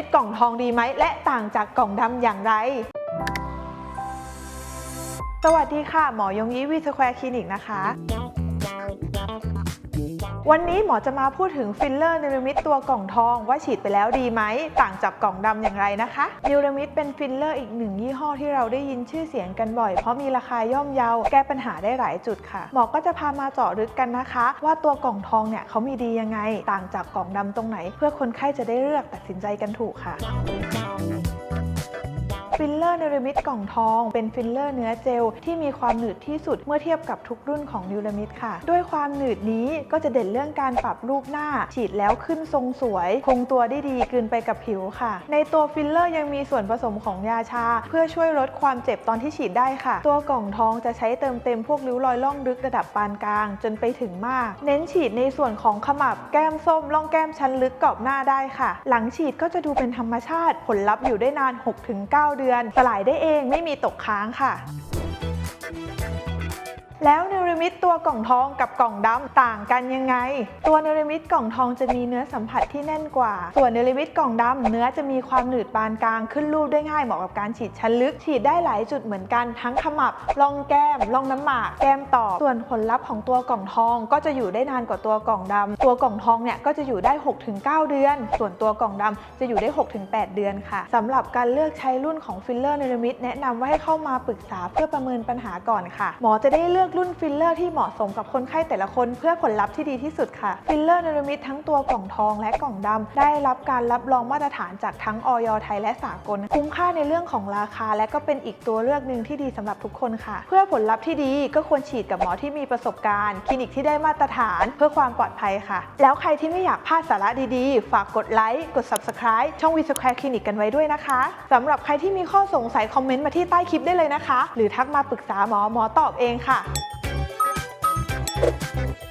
มิตกล่องทองดีไหม และต่างจากกล่องดำอย่างไร สวัสดีค่ะ หมอยงยี่วีสแควร์คลินิกนะคะ วันนี้หมอจะมาพูดถึงฟิลเลอร์นิวมิตตัวกล่องทองว่าฉีดไปแล้วดีไหม ต่างจากกล่องดำอย่างไรนะคะนิวมิตเป็นฟิลเลอร์อีกหนึ่งยี่ห้อที่เราได้ยินชื่อเสียงกันบ่อย เพราะมีราคาย่อมเยาแก้ปัญหาได้หลายจุดค่ะ หมอก็จะพามาเจาะลึกกันนะคะ ว่าตัวกล่องทองเนี่ยเขามีดียังไง ต่างจากกล่องดำตรงไหน เพื่อคนไข้จะได้เลือกตัดสินใจกันถูกค่ะ นรมิตกล่องทอง เป็นฟิลเลอร์เนื้อเจลที่มีความหนืดที่สุดเมื่อเทียบกับทุกรุ่นของนิวรมิตค่ะ ด้วยความหนืดนี้ก็จะเด่นเรื่องการปรับรูปหน้า ฉีดแล้วขึ้นทรงสวย คงตัวได้ดีกลืนไปกับผิวค่ะ ในตัวฟิลเลอร์ยังมีส่วนผสมของยาชา เพื่อช่วยลดความเจ็บตอนที่ฉีดได้ค่ะ ตัวกล่องทองจะใช้เติมเต็มพวกริ้วรอยล่องลึกระดับปานกลาง จนไปถึงมาก เน้นฉีดในส่วนของขมับแก้มส้มล่องแก้มชั้นลึกกรอบหน้าได้ค่ะ หลังฉีดก็จะดูเป็นธรรมชาติผลลัพธ์อยู่ได้นาน 6-9 เดือนสลายได้เองไม่มีตกค้างค่ะ แล้วเนรมิตตัวกล่องทองกับกล่องดำต่างกันยังไง ตัวเนรมิตกล่องทองจะมีเนื้อสัมผัสที่แน่นกว่า ส่วนเนรมิตกล่องดำเนื้อจะมีความหนืดปานกลางขึ้นรูปได้ง่ายเหมาะกับการฉีดชั้นลึก ฉีดได้หลายจุดเหมือนกันทั้งขมับร่องแก้มร่องน้ำหมาก แก้มต่อส่วนผลลัพธ์ของตัวกล่องทองก็จะอยู่ได้นานกว่าตัวกล่องดำตัวกล่องทองเนี่ยก็จะอยู่ได้ 6-9 เดือน ส่วนตัวกล่องดำจะอยู่ได้ 6-8 เดือนค่ะสำหรับการเลือกใช้รุ่นของฟิลเลอร์เนรมิตแนะนำว่าให้เข้ามาปรึกษาเพื่อประเมินปัญหาก่อนค่ะ หมอจะได้เลือกรุ่นฟิลเลอร์ที่เหมาะสมกับคนไข้แต่ละคนเพื่อผลลัพธ์ที่ดีที่สุดค่ะ ฟิลเลอร์เนรมิตทั้งตัวกล่องทองและกล่องดำได้รับการรับรองมาตรฐานจากทั้งออยไทยและสากล คุ้มค่าในเรื่องของราคา และก็เป็นอีกตัวเลือกหนึ่งที่ดีสำหรับทุกคนค่ะ เพื่อผลลัพธ์ที่ดีก็ควรฉีดกับหมอที่มีประสบการณ์ คลินิกที่ได้มาตรฐานเพื่อความปลอดภัยค่ะ แล้วใครที่ไม่อยากพลาดสาระดีๆ ฝากกดไลค์กด subscribe ช่องวีสแควร์คลินิกกันไว้ด้วยนะคะสำหรับใครที่มีข้อสงสัยคอมเมนต์มาที่ใต้คลิปได้เลยนะคะ หรือทักมาปรึกษาหมอหมอตอบเองค่ะ Thank you.